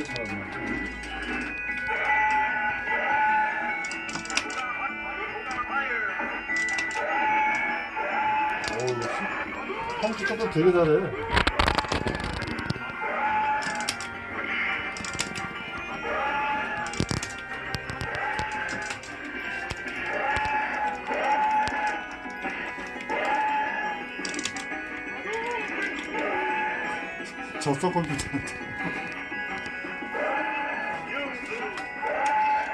이렇게 잘하나? 어우, 컴퓨터도 되게 잘해. 졌어 컴퓨터한테.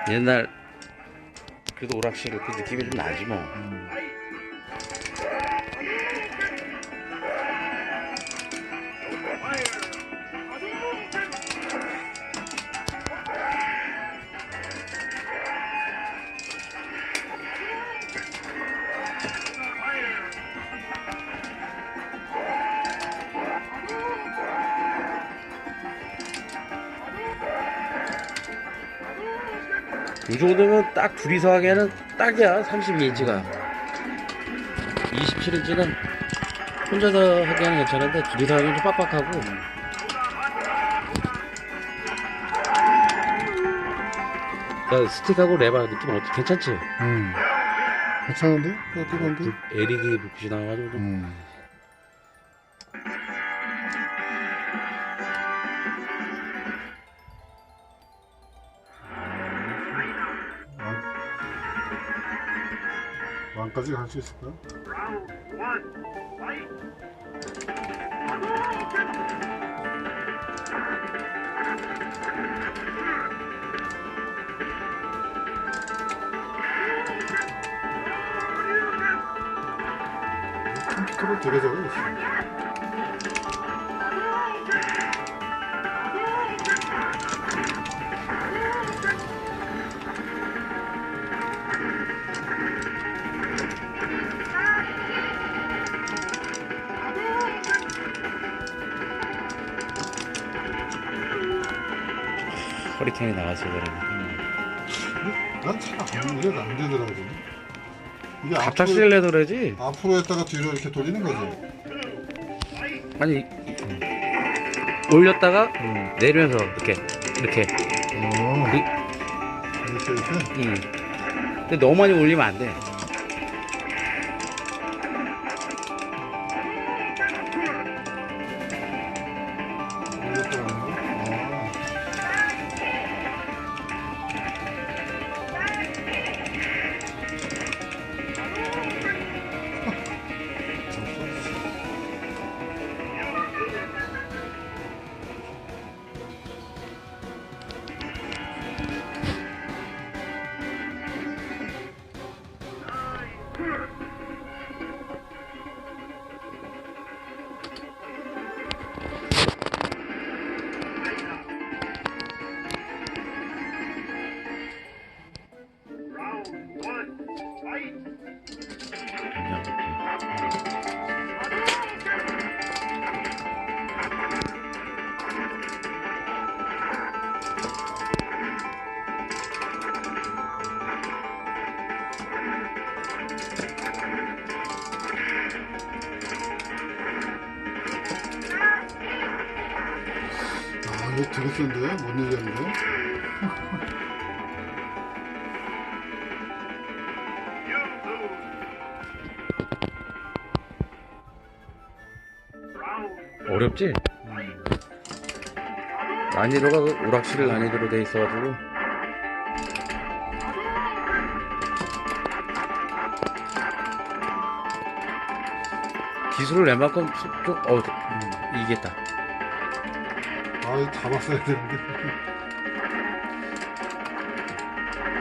옛날 그래도 오락실 그 느낌이 좀 나지 뭐. 이 정도면 딱 둘이서 하기에는 딱이야 32인치가 27인치는 혼자서 하기에는 괜찮은데 둘이서 하기엔 좀 빡빡하고 야, 스틱하고 레바 느낌 어때? 괜찮지? 음. 괜찮은데? 어, 뜨거운데? LED 불빛이 나와가지고 좀 음. 왕까지 갈 수 있을까? 컴퓨터로 되게 잘해. 허리케인이 나왔어야 되는데 난잘안 이게 안 되더라고. 이게 갑자기 앞으로, 쓸려도 그러지 앞으로 했다가 뒤로 이렇게 돌리는 거지. 아니 올렸다가 응. 내리면서 이렇게 이렇게 어. 그- 이렇게 이렇게. 응. 근데 너무 많이 올리면 안돼 센데? 못 내겠는데? 어렵지? 난이도가 그 오락실 난이도로 돼 있어가지고 기술을 낸만큼 좀 어, 이기겠다 아, 잡았어야 되는데.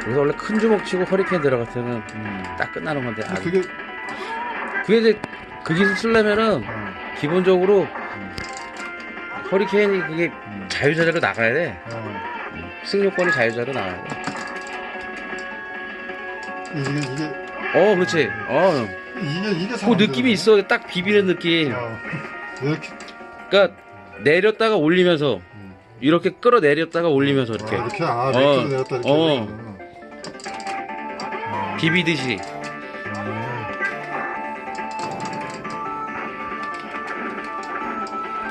그래서 원래 큰 주먹 치고 허리케인 들어갔으면 딱 끝나는 건데 아, 되게, 그게 이제 그 기술 쓰려면은 어, 기본적으로 허리케인이 그게 음, 자유자재로 나가야 돼 어. 승용권이 자유자재로 나가야 돼 이게, 이게, 어, 그렇지. 어, 이게, 이게 그 느낌이. 있어. 딱 비비는 느낌. 어. 이렇게. 그러니까 내렸다가 올리면서 음. 이렇게 끌어내렸다가 올리면서 이렇게 아, 이렇게, 아, 어, 밑으로 내렸다, 이렇게. 어. 비비듯이. 음.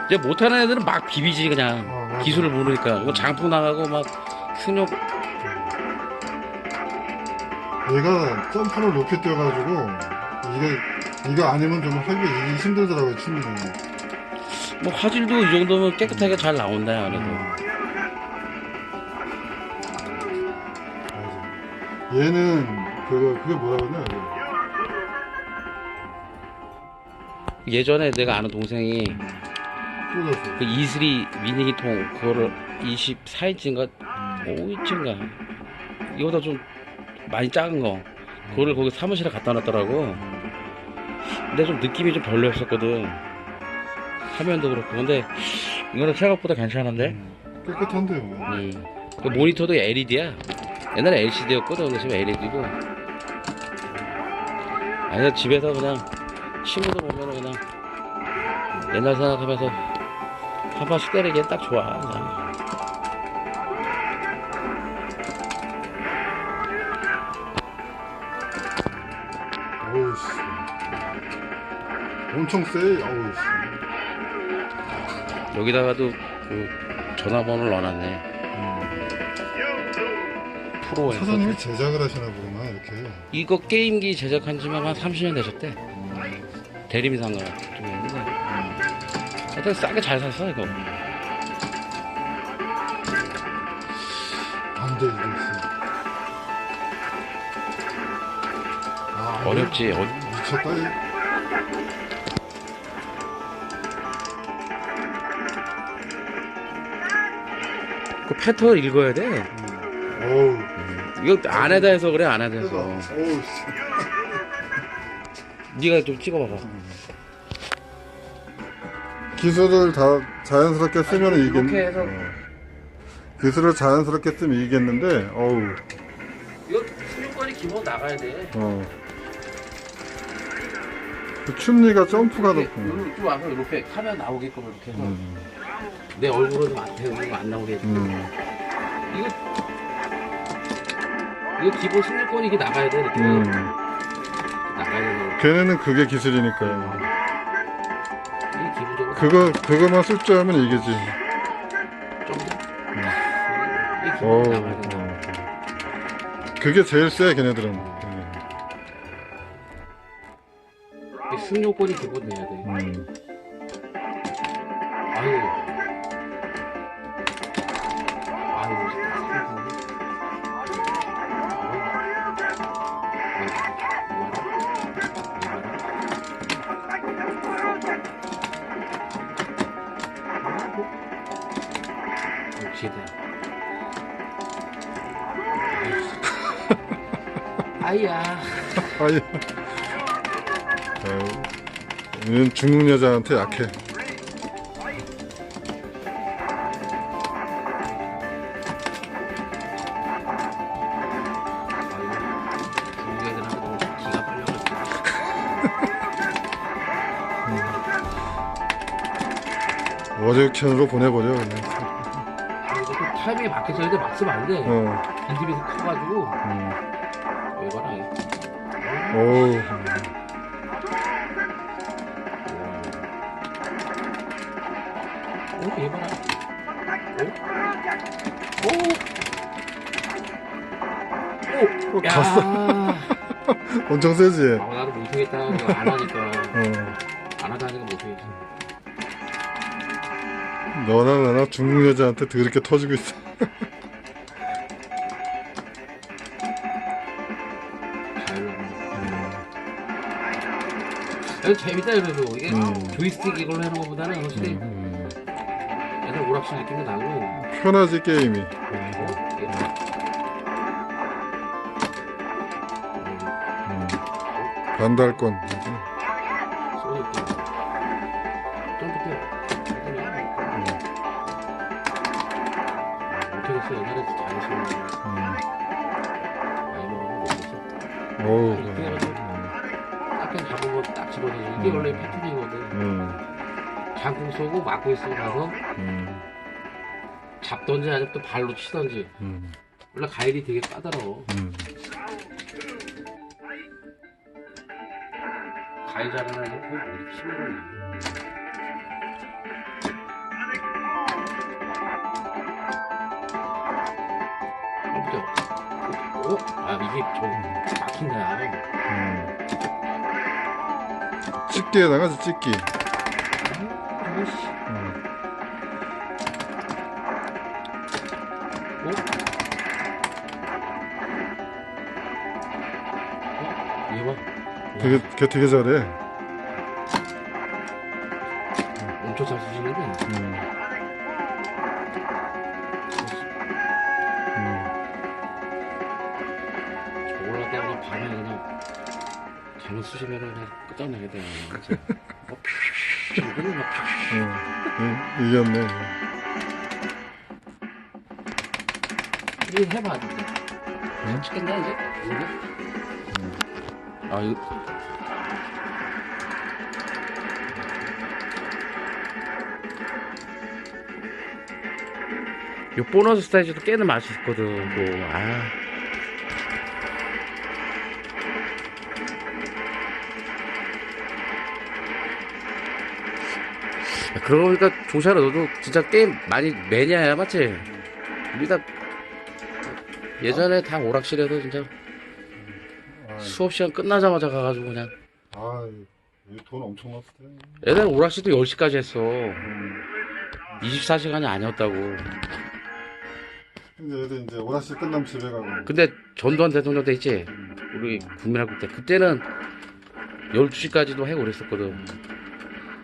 이제 못하는 애들은 막 비비지 그냥. 어, 기술을 모르니까 뭐 장풍 나가고 막 승력 얘가 점프를 높이 뛰어가지고 이게 이거 아니면 좀 하기 힘들더라고요 춤이는. 뭐 화질도 이 정도면 깨끗하게 잘 나온다 그래도. 맞아. 얘는 그거 그게 뭐라 그러냐? 그거. 예전에 내가 아는 동생이. 그 이슬이 미니기통 그거를 24인치인가? 5인치인가? 이거보다 좀 많이 작은 거. 그거를 거기 사무실에 갖다 놨더라고. 근데 좀 느낌이 좀 별로였었거든 화면도 그렇고 근데 이거는 생각보다 괜찮은데 깨끗한데요. 음. 그 모니터도 LED야 옛날에 LCD였거든 근데 지금 LED고 아니 집에서 그냥 친구들 보면은 그냥 옛날 생각하면서 한 번씩 때리기엔 딱 좋아 그냥. 어우 씨. 엄청 세. 어우 씨. 여기다가도 그 전화번호를 넣어놨네 프로에서 사장님이 제작을 하시나 보구나 이렇게. 이거 게임기 제작한 지만 한 30년 되셨대 대림상가 쪽에 있는데 하여튼 싸게 잘 샀어 이거 안돼 이게 있어. 아, 어렵지 어, 미쳤다. 이. 그 패턴 읽어야 돼 어우. 이거 안에다 해서 그래 안에다 그래서 해서 어우 씨. 네가 좀 찍어봐봐 기술을 다 자연스럽게 쓰면 이겠. 이렇게 해서- 어. 기술을 자연스럽게 쓰면 이기겠는데. 어우. 이거 수육관이 기본 나가야 돼 어. 그 춤리가 점프가 이렇게. 요로- 좀 와서 이렇게 카메라 나오게끔 이렇게 해서 음. 내 얼굴은 안 나오게 해줘. 음. 이거 이거 기본 승리권이 이게 나가야 돼 이렇게 음. 나가야 돼 걔네는 그게 기술이니까. 이게 기본적으로 그거 그거만 쓸 줄 알면 이기지. 좀 이게 어. 기본 나가야 돼 어. 그게 제일 세 걔네들은. 승리권이 기본 돼야 돼 음. 아유 아유 역시다. 아이야. 아이. 아유. 얘는 중국 여자한테 약해. 중국 너무 기가 빨려가지고. 워적천으로 보내버려 그냥. 맞게 써야 돼. 막 쓰면 안 돼. 어. 빈집에서 커가지고. 음. 왜 봐라. 이거. 어우. 오, 얘 봐라. 오? 오? 어, 오! 야. 엄청 세지. 아, 나도 못하겠다. 안 하니까. 어. 안 하다니까 못하겠어. 너나 나나 중국 여자한테 더럽게 터지고 있어. 자유로. 이거 재밌다, 그래도. 이게 음. 조이스틱 이걸로 하는 것보다는 확실히 음. 옛날 오락실 느낌도 나고. 편하지 게임이. 어? 이게 음. 반달권. 있고. 못하겠어. 옛날에. 음. 많이 못했어. 어우. 딱 집어넣어. 이게 음. 원래 패턴이거든. 음. 방풍 쏘고 막고 있으면서 음. 잡던지 아니면 또 발로 치던지 음. 원래 가일이 되게 까다로워 음. 가일 자라는 애는 거의 못 키우는 애 어? 아 이게 좀 막힌다 음. 집게에다가 집게 아이씨. 음. 어? 어? 이거 봐. 되게 걔 되게 잘해. 엄청 잘 쓰시는데. 음. 음. 졸라 때문에 밤에 그냥 잘못 쓰시면은 그냥 끝장나게 돼. 진짜. 어, 그냥 막 어. 이- 이겼네. 이거 해봐. 진짜. 응? 찍겠나 이제? 이거? 아 이거 요 보너스 스타일도 꽤는 맛있거든. 또 아. 그러고 보니까 조샤라 너도 진짜 게임 많이 매니아야 맞지? 우리 다 예전에 다 오락실에서 진짜 아, 수업 시간 끝나자마자 가가지고 그냥 아, 돈 엄청 났을 때. 애들 오락실도 10시까지 했어 음. 24시간이 아니었다고 근데 애들 이제 오락실 끝나면 집에 가고. 근데 전두환 대통령 때 있지 우리 국민학국 때 그때는 12시까지도 해고 그랬었거든